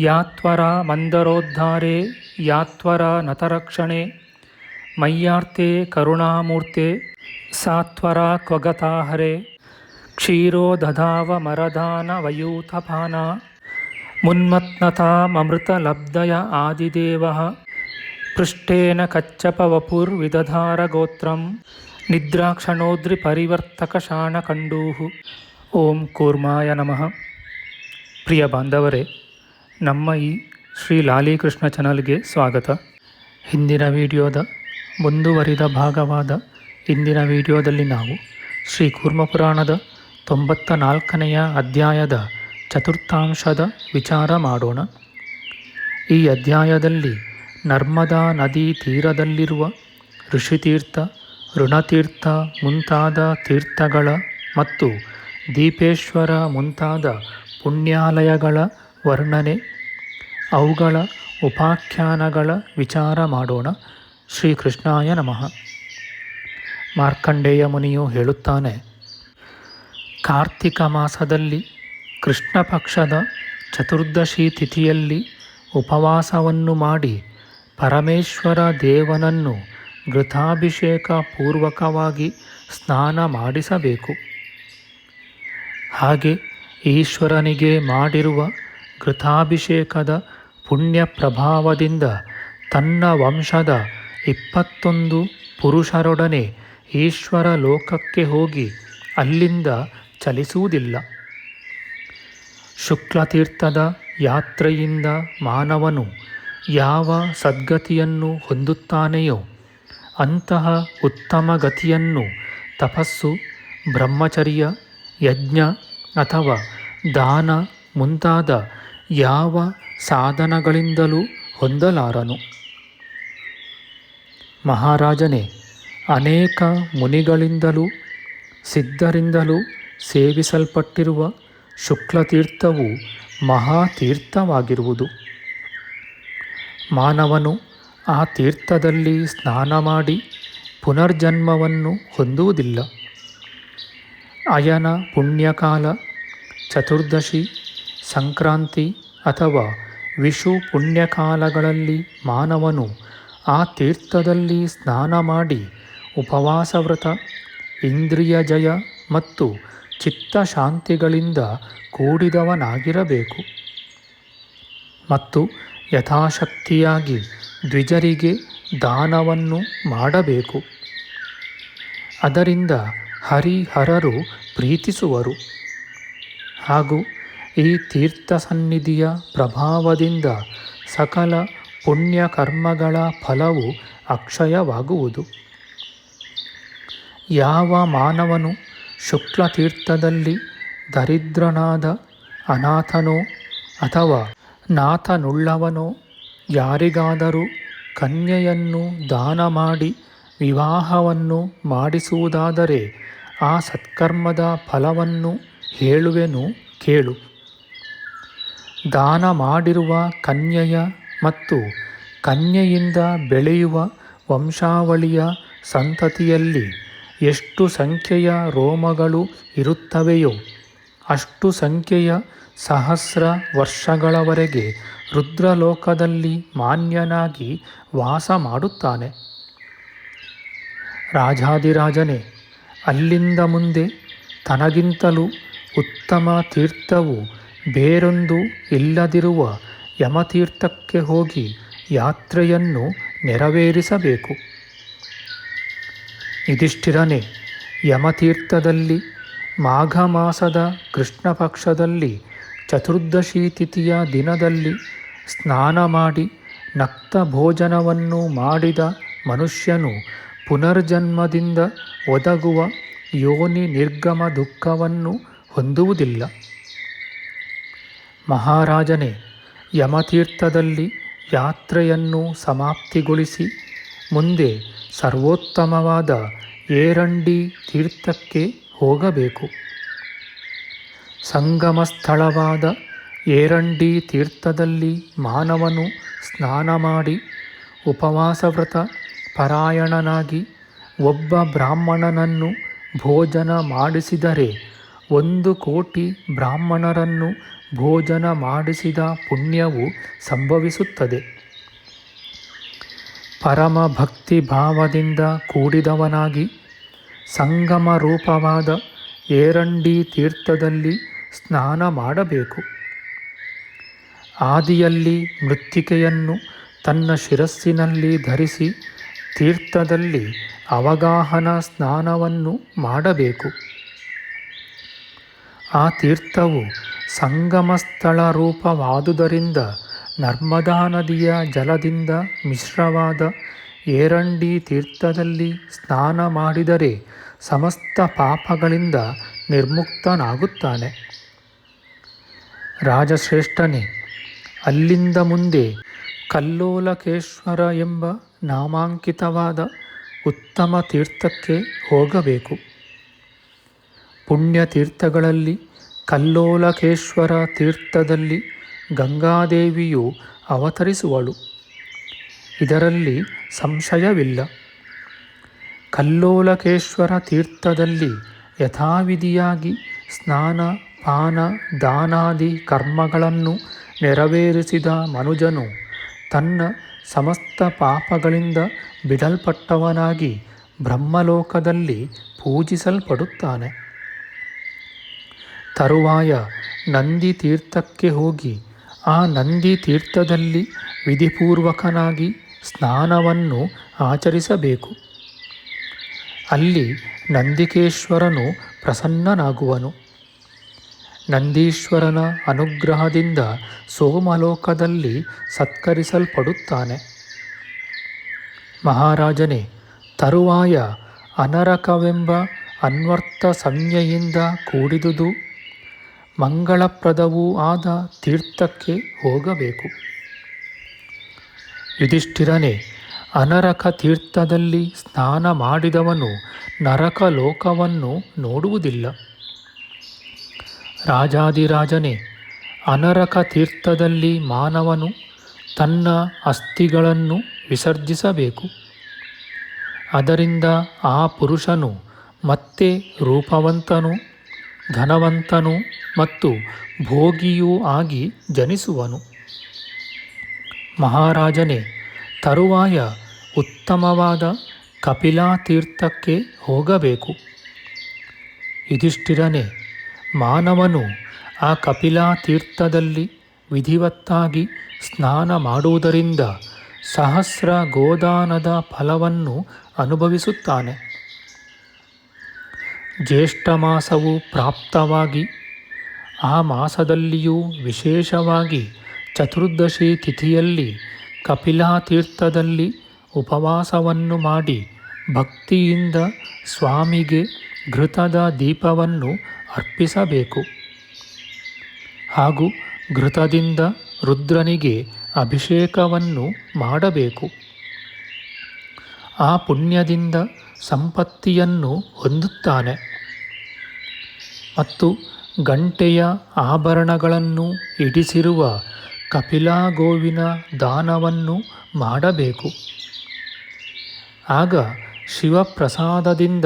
ಯಾತ್ವರ ಮಂದರೋದ್ಧಾರೆ, ಯಾತ್ವರ ನತರಕ್ಷಣೆ ಮಯ್ಯಾರ್ತೆ ಕರುಣಾಮೂರ್ತೆ, ಸಾತ್ವರ ಕ್ವಗತಾಹರೆ ಕ್ಷೀರೋದಧಾವ ಮರದಾನ ವಯೂಥಪಾನ ಮುನ್ಮತ್ನತಾಮೃತಲಬ್ಧಯ ಆದಿದೇವ ಪೃಷ್ಟೇನ ಕಚ್ಚಪವಪುರ್ವಿದಧಾರಗೋತ್ರಂ ನಿದ್ರಾಕ್ಷಣೋದ್ರಿಪರಿವರ್ತಕಶಾಣಕಂಡೂ ಓಂ ಕೂರ್ಮಾಯ ನಮಃ. ಪ್ರಿಯ ಬಾಂಧವರೇ ನಮ್ಮ ಈ ಶ್ರೀ ಲಾಲಿಕೃಷ್ಣ ಚಾನಲ್ಗೆ ಸ್ವಾಗತ. ಹಿಂದಿನ ವಿಡಿಯೋದ ಮುಂದುವರಿದ ಭಾಗವಾದ ಇಂದಿನ ವಿಡಿಯೋದಲ್ಲಿ ನಾವು ಶ್ರೀ ಕೂರ್ಮಪುರಾಣದ ತೊಂಬತ್ತ ನಾಲ್ಕನೆಯ ಅಧ್ಯಾಯದ ಚತುರ್ಥಾಂಶದ ವಿಚಾರ ಮಾಡೋಣ. ಈ ಅಧ್ಯಾಯದಲ್ಲಿ ನರ್ಮದಾ ನದಿ ತೀರದಲ್ಲಿರುವ ಋಷಿತೀರ್ಥ, ಋಣತೀರ್ಥ ಮುಂತಾದ ತೀರ್ಥಗಳ ಮತ್ತು ದೀಪೇಶ್ವರ ಮುಂತಾದ ಪುಣ್ಯಾಲಯಗಳ ವರ್ಣನೆ, ಅವುಗಳ ಉಪಾಖ್ಯಾನಗಳ ವಿಚಾರ ಮಾಡೋಣ. ಶ್ರೀಕೃಷ್ಣಾಯ ನಮಃ. ಮಾರ್ಕಂಡೇಯ ಮುನಿಯು ಹೇಳುತ್ತಾನೆ, ಕಾರ್ತಿಕ ಮಾಸದಲ್ಲಿ ಕೃಷ್ಣ ಪಕ್ಷದ ಚತುರ್ದಶಿ ತಿಥಿಯಲ್ಲಿ ಉಪವಾಸವನ್ನು ಮಾಡಿ ಪರಮೇಶ್ವರ ದೇವನನ್ನು ಘೃತಾಭಿಷೇಕ ಪೂರ್ವಕವಾಗಿ ಸ್ನಾನ ಮಾಡಿಸಬೇಕು. ಹಾಗೆ ಈಶ್ವರನಿಗೆ ಮಾಡಿರುವ ಘೃತಾಭಿಷೇಕದ ಪುಣ್ಯ ಪ್ರಭಾವದಿಂದ ತನ್ನ ವಂಶದ ಇಪ್ಪತ್ತೊಂದು ಪುರುಷರೊಡನೆ ಈಶ್ವರ ಲೋಕಕ್ಕೆ ಹೋಗಿ ಅಲ್ಲಿಂದ ಚಲಿಸುವುದಿಲ್ಲ. ಶುಕ್ಲತೀರ್ಥದ ಯಾತ್ರೆಯಿಂದ ಮಾನವನು ಯಾವ ಸದ್ಗತಿಯನ್ನು ಹೊಂದುತ್ತಾನೆಯೋ ಅಂತಹ ಉತ್ತಮ ಗತಿಯನ್ನು ತಪಸ್ಸು, ಬ್ರಹ್ಮಚರ್ಯ, ಯಜ್ಞ ಅಥವಾ ದಾನ ಮುಂತಾದ ಯಾವ ಸಾಧನಗಳಿಂದಲೂ ಹೊಂದಲಾರನು. ಮಹಾರಾಜನೇ, ಅನೇಕ ಮುನಿಗಳಿಂದಲೂ, ಸಿದ್ಧರಿಂದಲೂ ಸೇವಿಸಲ್ಪಟ್ಟಿರುವ ಶುಕ್ಲತೀರ್ಥವು ಮಹಾತೀರ್ಥವಾಗಿರುವುದು. ಮಾನವನು ಆ ತೀರ್ಥದಲ್ಲಿ ಸ್ನಾನ ಮಾಡಿ ಪುನರ್ಜನ್ಮವನ್ನು ಹೊಂದುವುದಿಲ್ಲ. ಅಯನ ಪುಣ್ಯಕಾಲ ಚತುರ್ದಶಿ ಸಂಕ್ರಾಂತಿ ಅಥವಾ ವಿಷು ಪುಣ್ಯಕಾಲಗಳಲ್ಲಿ ಮಾನವನು ಆ ತೀರ್ಥದಲ್ಲಿ ಸ್ನಾನ ಮಾಡಿ ಉಪವಾಸ ವ್ರತ ಇಂದ್ರಿಯ ಜಯ ಮತ್ತು ಚಿತ್ತ ಶಾಂತಿಗಳಿಂದ ಕೂಡಿದವನಾಗಿರಬೇಕು. ಮತ್ತು ಯಥಾಶಕ್ತಿಯಾಗಿ ದ್ವಿಜರಿಗೆ ದಾನವನ್ನು ಮಾಡಬೇಕು. ಅದರಿಂದ ಹರಿಹರರು ಪ್ರೀತಿಸುವರು. ಹಾಗೂ ಈ ತೀರ್ಥ ಸನ್ನಿಧಿಯ ಪ್ರಭಾವದಿಂದ ಸಕಲ ಪುಣ್ಯ ಕರ್ಮಗಳ ಫಲವು ಅಕ್ಷಯವಾಗುವುದು. ಯಾವ ಮಾನವನು ಶುಕ್ಲ ತೀರ್ಥದಲ್ಲಿ ದರಿದ್ರನಾದ ಅನಾಥನೋ ಅಥವಾ ನಾಥನುಳ್ಳವನೋ ಯಾರಿಗಾದರೂ ಕನ್ಯೆಯನ್ನು ದಾನ ಮಾಡಿ ವಿವಾಹವನ್ನು ಮಾಡಿಸುವುದಾದರೆ ಆ ಸತ್ಕರ್ಮದ ಫಲವನ್ನು ಹೇಳುವೆನು ಕೇಳು. ದಾನ ಮಾಡಿರುವ ಕನ್ಯೆಯ ಮತ್ತು ಕನ್ಯೆಯಿಂದ ಬೆಳೆಯುವ ವಂಶಾವಳಿಯ ಸಂತತಿಯಲ್ಲಿ ಎಷ್ಟು ಸಂಖ್ಯೆಯ ರೋಮಗಳು ಇರುತ್ತವೆಯೋ ಅಷ್ಟು ಸಂಖ್ಯೆಯ ಸಹಸ್ರ ವರ್ಷಗಳವರೆಗೆ ರುದ್ರಲೋಕದಲ್ಲಿ ಮಾನ್ಯನಾಗಿ ವಾಸ ಮಾಡುತ್ತಾನೆ. ರಾಜಾದಿರಾಜನೇ ಅಲ್ಲಿಂದ ಮುಂದೆ ತನಗಿಂತಲೂ ಉತ್ತಮ ತೀರ್ಥವು ಬೇರೊಂದು ಇಲ್ಲದಿರುವ ಯಮತೀರ್ಥಕ್ಕೆ ಹೋಗಿ ಯಾತ್ರೆಯನ್ನು ನೆರವೇರಿಸಬೇಕು. ಯುಧಿಷ್ಠಿರನೇ, ಯಮತೀರ್ಥದಲ್ಲಿ ಮಾಘ ಮಾಸದ ಕೃಷ್ಣ ಪಕ್ಷದಲ್ಲಿ ಚತುರ್ದಶಿ ತಿಥಿಯ ದಿನದಲ್ಲಿ ಸ್ನಾನ ಮಾಡಿ ನಕ್ತ ಭೋಜನವನ್ನು ಮಾಡಿದ ಮನುಷ್ಯನು ಪುನರ್ಜನ್ಮದಿಂದ ಒದಗುವ ಯೋನಿ ನಿರ್ಗಮ ದುಃಖವನ್ನು ಹೊಂದುವುದಿಲ್ಲ. ಮಹಾರಾಜನೇ, ಯಮತೀರ್ಥದಲ್ಲಿ ಯಾತ್ರೆಯನ್ನು ಸಮಾಪ್ತಿಗೊಳಿಸಿ ಮುಂದೆ ಸರ್ವೋತ್ತಮವಾದ ಏರಂಡಿ ತೀರ್ಥಕ್ಕೆ ಹೋಗಬೇಕು. ಸಂಗಮ ಸ್ಥಳವಾದ ಏರಂಡಿ ತೀರ್ಥದಲ್ಲಿ ಮಾನವನು ಸ್ನಾನ ಮಾಡಿ ಉಪವಾಸವ್ರತ ಪರಾಯಣನಾಗಿ ಒಬ್ಬ ಬ್ರಾಹ್ಮಣನನ್ನು ಭೋಜನ ಮಾಡಿಸಿದರೆ ಒಂದು ಕೋಟಿ ಬ್ರಾಹ್ಮಣರನ್ನು ಭೋಜನ ಮಾಡಿಸಿದ ಪುಣ್ಯವು ಸಂಭವಿಸುತ್ತದೆ. ಪರಮ ಭಕ್ತಿ ಭಾವದಿಂದ ಕೂಡಿದವನಾಗಿ ಸಂಗಮ ರೂಪವಾದ ಏರಂಡಿ ತೀರ್ಥದಲ್ಲಿ ಸ್ನಾನ ಮಾಡಬೇಕು. ಆದಿಯಲ್ಲಿ ಮೃತ್ತಿಕೆಯನ್ನು ತನ್ನ ಶಿರಸ್ಸಿನಲ್ಲಿ ಧರಿಸಿ ತೀರ್ಥದಲ್ಲಿ ಅವಗಾಹನ ಸ್ನಾನವನ್ನು ಮಾಡಬೇಕು. ಆ ತೀರ್ಥವು ಸಂಗಮ ಸ್ಥಳ ರೂಪವಾದುದರಿಂದ ನರ್ಮದಾ ನದಿಯ ಜಲದಿಂದ ಮಿಶ್ರವಾದ ಏರಂಡಿ ತೀರ್ಥದಲ್ಲಿ ಸ್ನಾನ ಮಾಡಿದರೆ ಸಮಸ್ತ ಪಾಪಗಳಿಂದ ನಿರ್ಮುಕ್ತನಾಗುತ್ತಾನೆ. ರಾಜಶ್ರೇಷ್ಠನೇ, ಅಲ್ಲಿಂದ ಮುಂದೆ ಕಲ್ಲೋಲಕೇಶ್ವರ ಎಂಬ ನಾಮಾಂಕಿತವಾದ ಉತ್ತಮ ತೀರ್ಥಕ್ಕೆ ಹೋಗಬೇಕು. ಪುಣ್ಯತೀರ್ಥಗಳಲ್ಲಿ, ಕಲ್ಲೋಲಕೇಶ್ವರ ತೀರ್ಥದಲ್ಲಿ ಗಂಗಾದೇವಿಯು ಅವತರಿಸುವಳು. ಇದರಲ್ಲಿ ಸಂಶಯವಿಲ್ಲ. ಕಲ್ಲೋಲಕೇಶ್ವರ ತೀರ್ಥದಲ್ಲಿ ಯಥಾವಿಧಿಯಾಗಿ ಸ್ನಾನ, ಪಾನ, ದಾನಾದಿ ಕರ್ಮಗಳನ್ನು ನೆರವೇರಿಸಿದ ಮನುಜನು ತನ್ನ ಸಮಸ್ತ ಪಾಪಗಳಿಂದ ಬಿಡಲ್ಪಟ್ಟವನಾಗಿ ಬ್ರಹ್ಮಲೋಕದಲ್ಲಿ ಪೂಜಿಸಲ್ಪಡುತ್ತಾನೆ. ತರುವಾಯ ನಂದಿ ತೀರ್ಥಕ್ಕೆ ಹೋಗಿ ಆ ನಂದಿ ತೀರ್ಥದಲ್ಲಿ ವಿಧಿಪೂರ್ವಕನಾಗಿ ಸ್ನಾನವನ್ನು ಆಚರಿಸಬೇಕು. ಅಲ್ಲಿ ನಂದಿಕೇಶ್ವರನು ಪ್ರಸನ್ನನಾಗುವನು. ನಂದೀಶ್ವರನ ಅನುಗ್ರಹದಿಂದ ಸೋಮಲೋಕದಲ್ಲಿ ಸತ್ಕರಿಸಲ್ಪಡುತ್ತಾನೆ. ಮಹಾರಾಜನೇ, ತರುವಾಯ ಅನರಕವೆಂಬ ಅನ್ವರ್ಥ ಸಂಜ್ಞೆಯಿಂದ ಕೂಡಿದುದು ಮಂಗಳಪ್ರದವೂ ಆದ ತೀರ್ಥಕ್ಕೆ ಹೋಗಬೇಕು. ಯುಧಿಷ್ಠಿರನೇ, ಅನರಕ ತೀರ್ಥದಲ್ಲಿ ಸ್ನಾನ ಮಾಡಿದವನು ನರಕ ಲೋಕವನ್ನು ನೋಡುವುದಿಲ್ಲ. ರಾಜಾದಿರಾಜನೇ ಅನರಕ ತೀರ್ಥದಲ್ಲಿ ಮಾನವನು ತನ್ನ ಅಸ್ಥಿಗಳನ್ನು ವಿಸರ್ಜಿಸಬೇಕು. ಅದರಿಂದ ಆ ಪುರುಷನು ಮತ್ತೆ ರೂಪವಂತನು ಧನವಂತನು ಮತ್ತು ಭೋಗಿಯೂ ಆಗಿ ಜನಿಸುವನು. ಮಹಾರಾಜನೇ, ತರುವಾಯ ಉತ್ತಮವಾದ ಕಪಿಲಾತೀರ್ಥಕ್ಕೆ ಹೋಗಬೇಕು. ಯುಧಿಷ್ಠಿರನೇ, ಮಾನವನು ಆ ಕಪಿಲಾತೀರ್ಥದಲ್ಲಿ ವಿಧಿವತ್ತಾಗಿ ಸ್ನಾನ ಮಾಡುವುದರಿಂದ ಸಹಸ್ರ ಗೋದಾನದ ಫಲವನ್ನು ಅನುಭವಿಸುತ್ತಾನೆ. ಜ್ಯೇಷ್ಠ ಮಾಸವು ಪ್ರಾಪ್ತವಾಗಿ, ಆ ಮಾಸದಲ್ಲಿಯೂ ವಿಶೇಷವಾಗಿ ಚತುರ್ದಶಿ ತಿಥಿಯಲ್ಲಿ ಕಪಿಲಾತೀರ್ಥದಲ್ಲಿ ಉಪವಾಸವನ್ನು ಮಾಡಿ ಭಕ್ತಿಯಿಂದ ಸ್ವಾಮಿಗೆ ಘೃತದ ದೀಪವನ್ನು ಅರ್ಪಿಸಬೇಕು. ಹಾಗೂ ಘೃತದಿಂದ ರುದ್ರನಿಗೆ ಅಭಿಷೇಕವನ್ನು ಮಾಡಬೇಕು. ಆ ಪುಣ್ಯದಿಂದ ಸಂಪತ್ತಿಯನ್ನು ಹೊಂದುತ್ತಾನೆ. ಮತ್ತು ಗಂಟೆಯ ಆಭರಣಗಳನ್ನು ಇಡಿಸಿರುವ ಕಪಿಲಾಗೋವಿನ ದಾನವನ್ನು ಮಾಡಬೇಕು. ಆಗ ಶಿವಪ್ರಸಾದದಿಂದ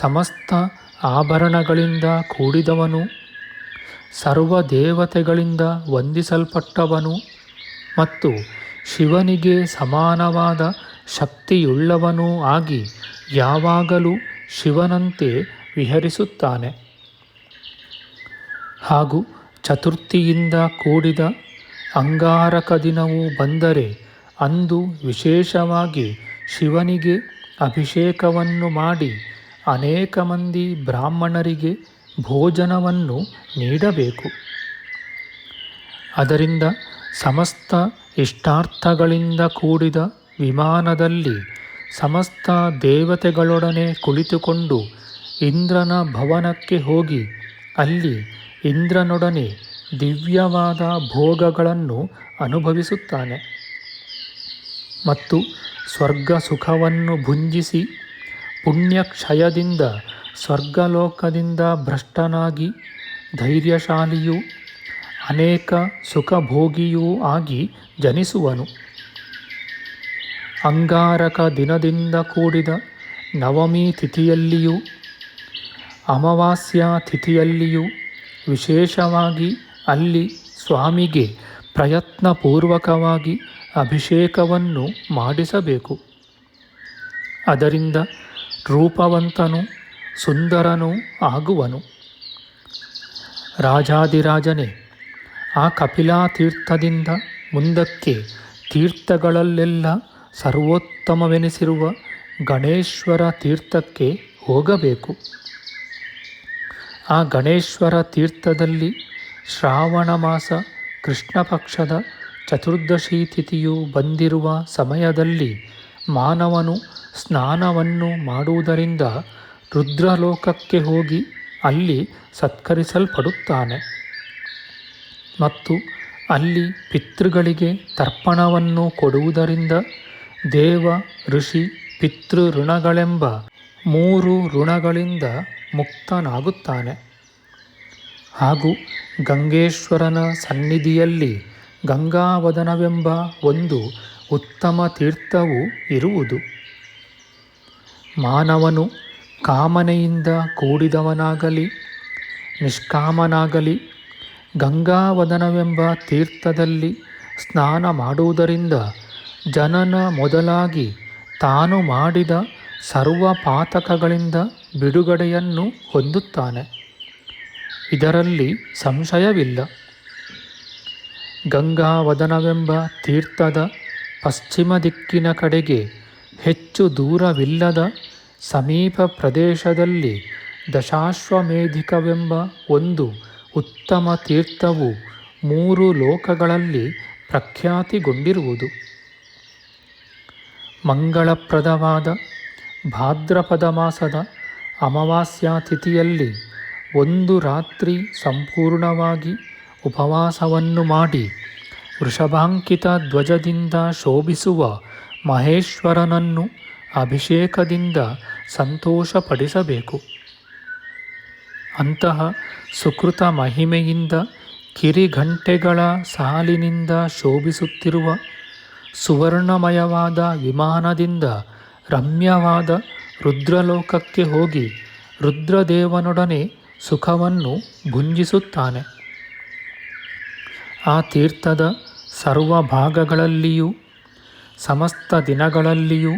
ಸಮಸ್ತ ಆಭರಣಗಳಿಂದ ಕೂಡಿದವನು ಸರ್ವ ದೇವತೆಗಳಿಂದ ವಂದಿಸಲ್ಪಟ್ಟವನು ಮತ್ತು ಶಿವನಿಗೆ ಸಮಾನವಾದ ಶಕ್ತಿಯುಳ್ಳವನೂ ಆಗಿ ಯಾವಾಗಲೂ ಶಿವನಂತೆ ವಿಹರಿಸುತ್ತಾನೆ. ಹಾಗೂ ಚತುರ್ಥಿಯಿಂದ ಕೂಡಿದ ಅಂಗಾರಕ ದಿನವು ಬಂದರೆ ಅಂದು ವಿಶೇಷವಾಗಿ ಶಿವನಿಗೆ ಅಭಿಷೇಕವನ್ನು ಮಾಡಿ ಅನೇಕ ಮಂದಿ ಬ್ರಾಹ್ಮಣರಿಗೆ ಭೋಜನವನ್ನು ನೀಡಬೇಕು. ಅದರಿಂದ ಸಮಸ್ತ ಇಷ್ಟಾರ್ಥಗಳಿಂದ ಕೂಡಿದ ವಿಮಾನದಲ್ಲಿ ಸಮಸ್ತ ದೇವತೆಗಳೊಡನೆ ಕುಳಿತುಕೊಂಡು ಇಂದ್ರನ ಭವನಕ್ಕೆ ಹೋಗಿ ಅಲ್ಲಿ ಇಂದ್ರನೊಡನೆ ದಿವ್ಯವಾದ ಭೋಗಗಳನ್ನು ಅನುಭವಿಸುತ್ತಾನೆ. ಮತ್ತು ಸ್ವರ್ಗ ಸುಖವನ್ನು ಭುಂಜಿಸಿ ಪುಣ್ಯಕ್ಷಯದಿಂದ ಸ್ವರ್ಗಲೋಕದಿಂದ ಭ್ರಷ್ಟನಾಗಿ ಧೈರ್ಯಶಾಲಿಯೂ ಅನೇಕ ಸುಖಭೋಗಿಯೂ ಆಗಿ ಜನಿಸುವನು. ಅಂಗಾರಕ ದಿನದಿಂದ ಕೂಡಿದ ನವಮಿ ತಿಥಿಯಲ್ಲಿಯೂ ಅಮಾವಾಸ್ಯ ತಿಥಿಯಲ್ಲಿಯೂ ವಿಶೇಷವಾಗಿ ಅಲ್ಲಿ ಸ್ವಾಮಿಗೆ ಪ್ರಯತ್ನಪೂರ್ವಕವಾಗಿ ಅಭಿಷೇಕವನ್ನು ಮಾಡಿಸಬೇಕು. ಅದರಿಂದ ರೂಪವಂತನು ಸುಂದರನೂ ಆಗುವನು. ರಾಜಾದಿರಾಜನೇ ಆ ಕಪಿಲಾ ತೀರ್ಥದಿಂದ ಮುಂದಕ್ಕೆ ತೀರ್ಥಗಳಲ್ಲೆಲ್ಲ ಸರ್ವೋತ್ತಮವೆನಿಸಿರುವ ಗಣೇಶ್ವರ ತೀರ್ಥಕ್ಕೆ ಹೋಗಬೇಕು. ಆ ಗಣೇಶ್ವರ ತೀರ್ಥದಲ್ಲಿ ಶ್ರಾವಣ ಮಾಸ ಕೃಷ್ಣ ಪಕ್ಷದ ಚತುರ್ದಶಿ ತಿಥಿಯು ಬಂದಿರುವ ಸಮಯದಲ್ಲಿ ಮಾನವನು ಸ್ನಾನವನ್ನು ಮಾಡುವುದರಿಂದ ರುದ್ರಲೋಕಕ್ಕೆ ಹೋಗಿ ಅಲ್ಲಿ ಸತ್ಕರಿಸಲ್ಪಡುತ್ತಾನೆ. ಮತ್ತು ಅಲ್ಲಿ ಪಿತೃಗಳಿಗೆ ತರ್ಪಣವನ್ನು ಕೊಡುವುದರಿಂದ ದೇವ, ಋಷಿ ಪಿತೃಋಣಗಳೆಂಬ ಮೂರು ಋಣಗಳಿಂದ ಮುಕ್ತನಾಗುತ್ತಾನೆ. ಹಾಗೂ ಗಂಗೇಶ್ವರನ ಸನ್ನಿಧಿಯಲ್ಲಿ ಗಂಗಾವದನವೆಂಬ ಒಂದು ಉತ್ತಮ ತೀರ್ಥವು ಇರುವುದು. ಮಾನವನು ಕಾಮನೆಯಿಂದ ಕೂಡಿದವನಾಗಲಿ, ನಿಷ್ಕಾಮನಾಗಲಿ, ಗಂಗಾವದನವೆಂಬ ತೀರ್ಥದಲ್ಲಿ ಸ್ನಾನ ಮಾಡುವುದರಿಂದ ಜನನ ಮೊದಲಾಗಿ ತಾನು ಮಾಡಿದ ಸರ್ವ ಪಾತಕಗಳಿಂದ ಬಿಡುಗಡೆಯನ್ನು ಹೊಂದುತ್ತಾನೆ. ಇದರಲ್ಲಿ ಸಂಶಯವಿಲ್ಲ. ಗಂಗಾವದನವೆಂಬ ತೀರ್ಥದ ಪಶ್ಚಿಮ ದಿಕ್ಕಿನ ಕಡೆಗೆ ಹೆಚ್ಚು ದೂರವಿಲ್ಲದ ಸಮೀಪ ಪ್ರದೇಶದಲ್ಲಿ ದಶಾಶ್ವಮೇಧಿಕವೆಂಬ ಒಂದು ಉತ್ತಮ ತೀರ್ಥವು ಮೂರು ಲೋಕಗಳಲ್ಲಿ ಪ್ರಖ್ಯಾತಿಗೊಂಡಿರುವುದು. ಮಂಗಳಪ್ರದವಾದ ಭಾದ್ರಪದ ಮಾಸದ ಅಮಾವಾಸ್ಯಾ ತಿಥಿಯಲ್ಲಿ ಒಂದು ರಾತ್ರಿ ಸಂಪೂರ್ಣವಾಗಿ ಉಪವಾಸವನ್ನು ಮಾಡಿ ವೃಷಭಾಂಕಿತ ಧ್ವಜದಿಂದ ಶೋಭಿಸುವ ಮಹೇಶ್ವರನನ್ನು ಅಭಿಷೇಕದಿಂದ ಸಂತೋಷಪಡಿಸಬೇಕು. ಅಂತಹ ಸುಕೃತ ಮಹಿಮೆಯಿಂದ ಕಿರಿಘಂಟೆಗಳ ಸಾಲಿನಿಂದ ಶೋಭಿಸುತ್ತಿರುವ ಸುವರ್ಣಮಯವಾದ ವಿಮಾನದಿಂದ ರಮ್ಯವಾದ ರುದ್ರಲೋಕಕ್ಕೆ ಹೋಗಿ ರುದ್ರದೇವನೊಡನೆ ಸುಖವನ್ನು ಭುಂಜಿಸುತ್ತಾನೆ. ಆ ತೀರ್ಥದ ಸರ್ವ ಭಾಗಗಳಲ್ಲಿಯೂ ಸಮಸ್ತ ದಿನಗಳಲ್ಲಿಯೂ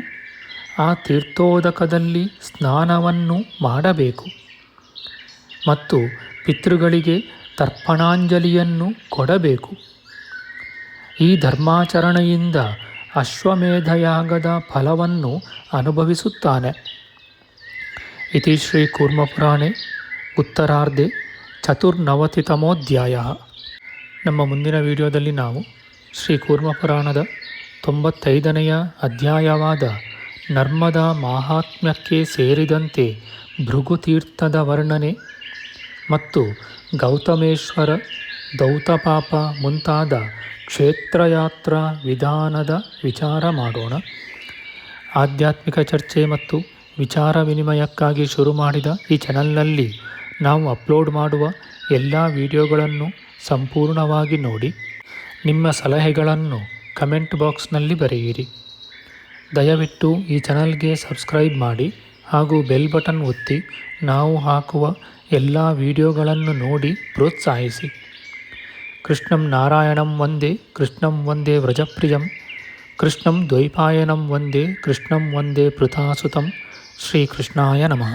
ಆ ತೀರ್ಥೋದಕದಲ್ಲಿ ಸ್ನಾನವನ್ನು ಮಾಡಬೇಕು ಮತ್ತು ಪಿತೃಗಳಿಗೆ ತರ್ಪಣಾಂಜಲಿಯನ್ನು ಕೊಡಬೇಕು. ಈ ಧರ್ಮಾಚರಣೆಯಿಂದ ಅಶ್ವಮೇಧಯಾಗದ ಫಲವನ್ನು ಅನುಭವಿಸುತ್ತಾನೆ. ಇತಿ ಶ್ರೀ ಕೂರ್ಮಪುರಾಣೆ, ಉತ್ತರಾರ್ಧೆ, ಚತುರ್ನವತಿತಮೋಧ್ಯಾಯ. ನಮ್ಮ ಮುಂದಿನ ವಿಡಿಯೋದಲ್ಲಿ ನಾವು ಶ್ರೀ ಕೂರ್ಮಪುರಾಣದ ತೊಂಬತ್ತೈದನೆಯ ಅಧ್ಯಾಯವಾದ ನರ್ಮದಾ ಮಾಹಾತ್ಮ್ಯಕ್ಕೆ ಸೇರಿದಂತೆ ಭೃಗುತೀರ್ಥದ ವರ್ಣನೆ ಮತ್ತು ಗೌತಮೇಶ್ವರ ದೌತಪಾಪ ಮುಂತಾದ ಕ್ಷೇತ್ರಯಾತ್ರ ವಿಧಾನದ ವಿಚಾರ ಮಾಡೋಣ. ಆಧ್ಯಾತ್ಮಿಕ ಚರ್ಚೆ ಮತ್ತು ವಿಚಾರ ವಿನಿಮಯಕ್ಕಾಗಿ ಶುರು ಮಾಡಿದ ಈ ಚಾನಲ್ನಲ್ಲಿ ನಾವು ಅಪ್ಲೋಡ್ ಮಾಡುವ ಎಲ್ಲ ವಿಡಿಯೋಗಳನ್ನು ಸಂಪೂರ್ಣವಾಗಿ ನೋಡಿ. ನಿಮ್ಮ ಸಲಹೆಗಳನ್ನು ಕಮೆಂಟ್ ಬಾಕ್ಸ್ನಲ್ಲಿ ಬರೆಯಿರಿ. ದಯವಿಟ್ಟು ಈ ಚಾನಲ್ಗೆ ಸಬ್ಸ್ಕ್ರೈಬ್ ಮಾಡಿ ಹಾಗೂ ಬೆಲ್ ಬಟನ್ ಒತ್ತಿ ನಾವು ಹಾಕುವ ಎಲ್ಲ ವಿಡಿಯೋಗಳನ್ನು ನೋಡಿ ಪ್ರೋತ್ಸಾಹಿಸಿ. कृष्णं नारायणं वन्दे कृष्णं वन्दे व्रजप्रियं कृष्णं द्वैपायनं वन्दे कृष्णं वन्दे पृथासुतं श्रीकृष्णाय नमः।